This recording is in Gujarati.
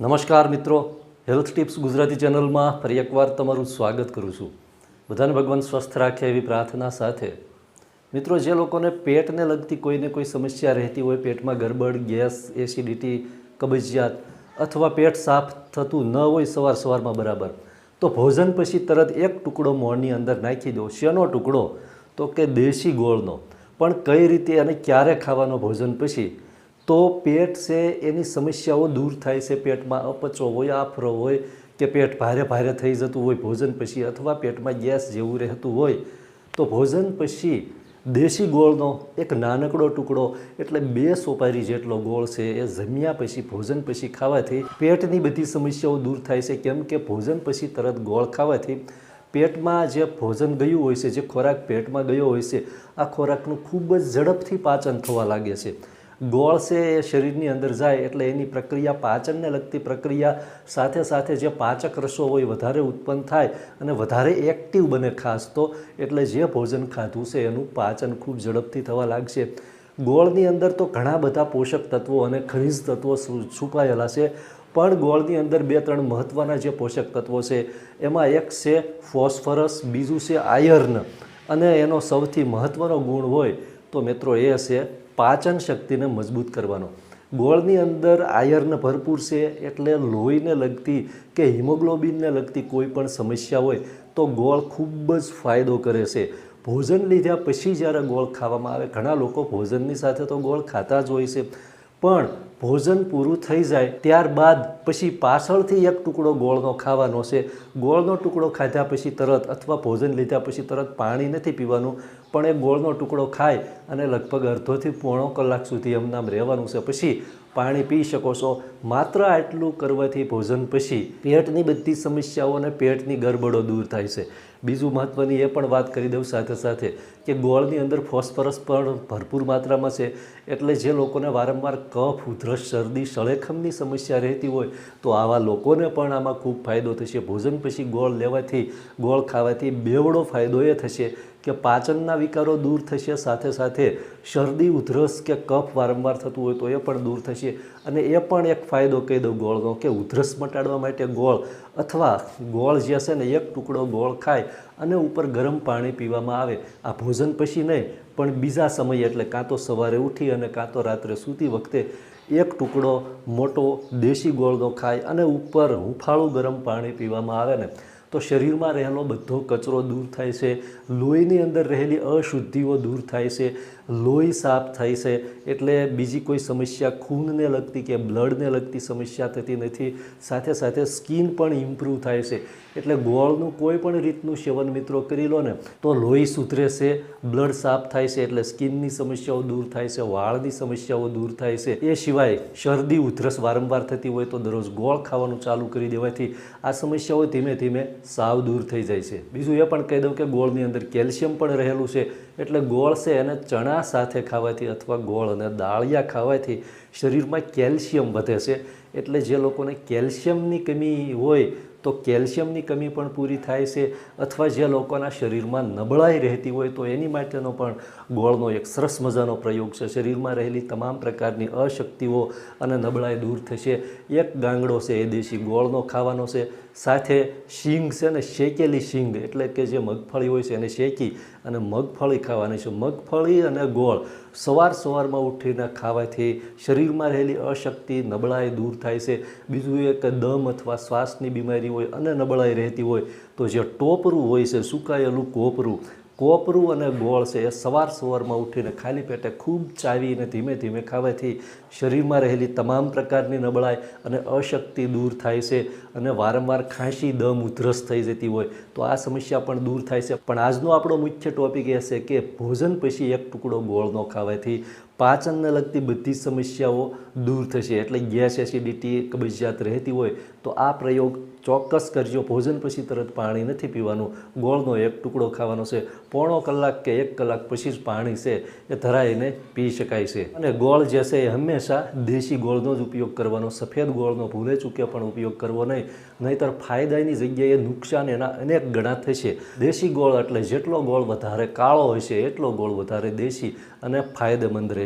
નમસ્કાર મિત્રો. હેલ્થ ટિપ્સ ગુજરાતી ચેનલમાં ફરી એકવાર તમારું સ્વાગત કરું છું. બધાને ભગવાન સ્વસ્થ રાખે એવી પ્રાર્થના સાથે. મિત્રો, જે લોકોને પેટને લગતી કોઈને કોઈ સમસ્યા રહેતી હોય, પેટમાં ગરબડ, ગેસ, એસિડિટી, કબજિયાત અથવા પેટ સાફ થતું ન હોય સવાર સવારમાં બરાબર, તો ભોજન પછી તરત એક ટુકડો મોણની અંદર નાખી દો, શેનો ટુકડો? તો કે દેશી ગોળનો. પણ કઈ રીતે અને ક્યારે ખાવાનો ભોજન પછી? તો પેટ છે, એની સમસ્યાઓ દૂર થાય છે, પેટમાં અપચો હોય, આફરો હોય, કે પેટ ભારે ભારે થઈ જતું હોય, ભોજન પછી અથવા પેટમાં ગેસ જેવું રહેતું હોય, તો ભોજન પછી દેશી ગોળનો એક નાનકડો ટુકડો, એટલે બે સોપારી જેટલો ગોળ છે, એ જમ્યા પછી, ભોજન પછી ખાવાથી પેટની બધી સમસ્યાઓ દૂર થાય છે. કેમ કે ભોજન પછી તરત ગોળ ખાવાથી પેટમાં જે ભોજન ગયું હોય છે, જે ખોરાક પેટમાં ગયો હોય છે, આ ખોરાકનું ખૂબ જ ઝડપથી પાચન થવા લાગે છે. ગોળ છે એ શરીરની અંદર જાય એટલે એની પ્રક્રિયા પાચનને લગતી પ્રક્રિયા સાથે સાથે જે પાચક રસો હોય વધારે ઉત્પન્ન થાય અને વધારે એક્ટિવ બને ખાસ તો એટલે જે ભોજન ખાધું છે એનું પાચન ખૂબ ઝડપથી થવા લાગશે. ગોળની અંદર તો ઘણા બધા પોષક તત્વો અને ખનિજ તત્વો છુપાયેલા છે, પણ ગોળની અંદર બે ત્રણ મહત્ત્વના જે પોષક તત્વો છે, એમાં એક છે ફોસ્ફરસ, બીજું છે આયર્ન અને એનો સૌથી મહત્ત્વનો ગુણ હોય તો મિત્રો એ છે પાચન શક્તિને મજબૂત કરવાનો. ગોળની અંદર આયર્ન ભરપૂર છે એટલે લોહીને લગતી કે હિમોગ્લોબિનને લગતી કોઈ પણ સમસ્યા હોય તો ગોળ ખૂબ જ ફાયદો કરે છે. ભોજન લીધા પછી જ્યારે ગોળ ખાવામાં આવે, ઘણા લોકો ભોજનની સાથે તો ગોળ ખાતા જ હોય છે. પણ ભોજન પૂરું થઈ જાય, ત્યારબાદ પછી પાછળથી એક ટુકડો ગોળનો ખાવાનો છે. ગોળનો ટુકડો ખાધા પછી તરત અથવા ભોજન લીધા પછી તરત પાણી નથી પીવાનું, પણ એ ગોળનો ટુકડો ખાય અને લગભગ અડધોથી પોણો કલાક સુધી એમનામ રહેવાનું છે. પછી પાણી પી શકો છો. માત્ર આટલું કરવાથી ભોજન પછી પેટની બધી સમસ્યાઓ અને પેટની ગરબડો દૂર થાય છે. બીજું મહત્ત્વની એ પણ વાત કરી દઉં સાથે સાથે કે ગોળની અંદર ફોસ્ફરસ પણ ભરપૂર માત્રામાં છે. એટલે જે લોકોને વારંવાર કફ ઉધરસ શરદી, સળેખમની સમસ્યા રહેતી હોય, તો આવા લોકોને પણ આમાં ખૂબ ફાયદો થશે. ભોજન પછી ગોળ લેવાથી, ગોળ ખાવાથી બેવડો ફાયદો એ થશે કે પાચનના વિકારો દૂર થશે, સાથે સાથે શરદી, ઉધરસ કે કફ વારંવાર થતું હોય તો એ પણ દૂર થશે. અને એ પણ એક ફાયદો કહી દઉં ગોળનો કે ઉધરસ મટાડવા માટે ગોળ અથવા ગોળ જે હશે ને, એક ટુકડો ગોળ ખાય અને ઉપર ગરમ પાણી પીવામાં આવે. આ ભોજન પછી નહીં, પણ બીજા સમયે એટલે કાં તો સવારે ઉઠી અને કાં તો રાત્રે સૂતી વખતે એક ટુકડો મોટો દેશી ગોળનો ખાય અને ઉપર હુંફાળું ગરમ પાણી પીવામાં આવે ને, તો શરીરમાં રહેલો બધો કચરો દૂર થાય છે, લોહીની અંદર રહેલી અશુદ્ધિઓ દૂર થાય છે લોહી સાફ થાય છે એટલે બીજી કોઈ સમસ્યા ખૂનને લગતી કે બ્લડને લગતી સમસ્યા થતી નથી. સાથે સાથે સ્કિન પણ ઇમ્પ્રૂવ થાય છે. એટલે ગોળનું કોઈ પણ રીતનું સેવન મિત્રો કરી લો ને તો લોહી સુધરે છે, બ્લડ સાફ થાય છે એટલે સ્કિનની સમસ્યાઓ દૂર થાય છે, વાળની સમસ્યાઓ દૂર થાય છે. એ સિવાય શરદી, ઉધરસ વારંવાર થતી હોય તો દરરોજ ગોળ ખાવાનું ચાલુ કરી દેવાથી આ સમસ્યાઓ ધીમે ધીમે સાવ દૂર થઈ જાય છે. બીજું એ પણ કહી દઉં કે ગોળની અંદર કેલ્શિયમ પણ રહેલું છે. એટલે ગોળ છે એને ચણા સાથે ખાવાથી અથવા ગોળ અને દાળિયા ખાવાથી શરીરમાં કેલ્શિયમ વધે છે. એટલે જે લોકોને કેલ્શિયમની કમી હોય તો કેલ્શિયમની કમી પણ પૂરી થાય છે અથવા જે લોકોના શરીરમાં નબળાઈ રહેતી હોય તો એની માટેનો પણ ગોળનો એક સરસ મજાનો પ્રયોગ છે. શરીરમાં રહેલી તમામ પ્રકારની અશક્તિઓ અને નબળાઈ દૂર થશે. એક ગાંગડો છે એ દેશી ગોળનો ખાવાનો છે. સાથે શીંગ છે ને શેકેલી શીંગ એટલે કે જે મગફળી હોય છે એને શેકી અને મગફળી ખાવાની છે. મગફળી અને ગોળ સવાર સવારમાં ઉઠીને ખાવાથી શરીરમાં રહેલી અશક્તિ, નબળાઈ દૂર થાય છે. બીજું એક, દમ અથવા શ્વાસની બીમારી હોય અને નબળાઈ રહેતી હોય તો જે ટોપરું હોય છે, સુકાયેલું કોપરું કોપરું અને ગોળ છે એ સવાર સવારમાં ઉઠીને ખાલી પેટે ખૂબ ચાવીને ધીમે ધીમે ખાવાથી શરીરમાં રહેલી તમામ પ્રકારની નબળાઈ અને અશક્તિ દૂર થાય છે અને વારંવાર ખાંસી, દમ ઉધરસ થઈ જતી હોય. તો આ સમસ્યા પણ દૂર થાય છે. પણ આજનો આપણો મુખ્ય ટોપિક એ છે કે ભોજન પછી એક ટુકડો ગોળનો ખાવાથી પાચનને લગતી બધી સમસ્યાઓ દૂર થશે. એટલે ગેસ એસિડિટી, કબજિયાત રહેતી હોય તો આ પ્રયોગ ચોક્કસ કરજો. ભોજન પછી તરત પાણી નથી પીવાનું. ગોળનો એક ટુકડો ખાવાનો છે. પોણો કલાક કે એક કલાક પછી જ પાણી છે એ ધરાઈને પી શકાય છે. અને ગોળ જે છે એ હંમેશા દેશી ગોળનો જ ઉપયોગ કરવાનો. સફેદ ગોળનો ભૂલે ચૂકે પણ ઉપયોગ કરવો નહીં. નહીંતર ફાયદાની જગ્યાએ નુકસાન એના અનેક ગણા થશે. દેશી ગોળ એટલે જેટલો ગોળ વધારે કાળો હોય છે એટલો ગોળ વધારે દેશી અને ફાયદેમંદ રહેશે.